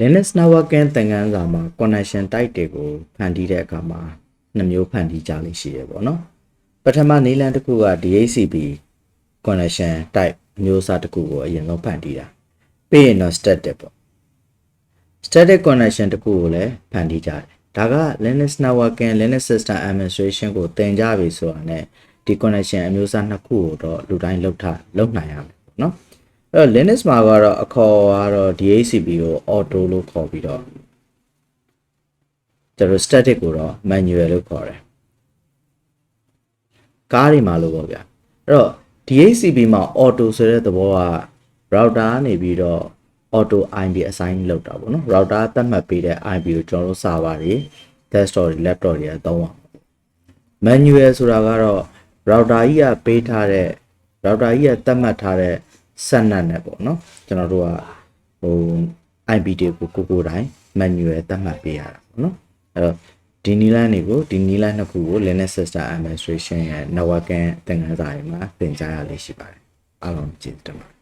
Linux networking သင်ခန်းစာမှာ connection type တွေကိုဖန်တီးတဲ့အခါမှာနှစ်မျိုးဖန်တီးကြလိမ့်ရှိရပေါ့နော်ပထမနည်းလမ်းတစ်ခုက DHCP connection type အမျိုးအစားတစ်ခုကိုအရင်ဆုံးဖန်တီးတာပြီးရင်တော့ static ပေါ့ static connection တစ်ခုကိုလည်းဖန်တီးကြတယ်ဒါက Linux networking Linux system administration ကိုသင်ကြပြီဆိုတာ ਨੇ ဒီ connection အမျိုးအစားနှစ်ခုကိုတော့လူတိုင်းလောက်ထားလောက်နိုင်ရမယ်ပေါ့နော်အဲ့ တော့ Linux မှာကတော့အခေါ်ကတော့ DHCP ကို auto လို့ခေါ်ပြီးတော့ကျွန်တော် static ကိုတော့ manual လို့ခေါ်တယ်ကားတွေမှာလို့ပေါ့ဗျာအဲ့တော့ DHCP မှာ auto ဆိုတဲ့သဘောက router ကနေပြီးတော့ auto IP assign လုပ်တာပေါ့နော် router သတ်မှတ်ပေးတဲ့ IP ကိုကျွန်တော်တို့ server တွေ desktop တွေ laptop တွေအသုံးအောင် manual ဆိုတာကတော့ router ကြီးကပေးထားတဲ့ router ကြီးကသတ်မှတ်ထားတဲ့ စက်နက်နဲ့ပေါ့နော်ကျွန်တော်တို့ကဟို IP တွေကိုကိုကိုတိုင်း manual သတ်မှတ်ပေးရတာပေါ့နော်အဲ့တော့ဒီနီလန်းတွေကိုဒီနီလန်းနှစ်ခုကို Linux System Administration ရဲ့ networking သင်ခန်းစာတွေမှာသင်ကြားရလေးရှိပါတယ်အားလုံးကျေးဇူးတင်ပါတယ်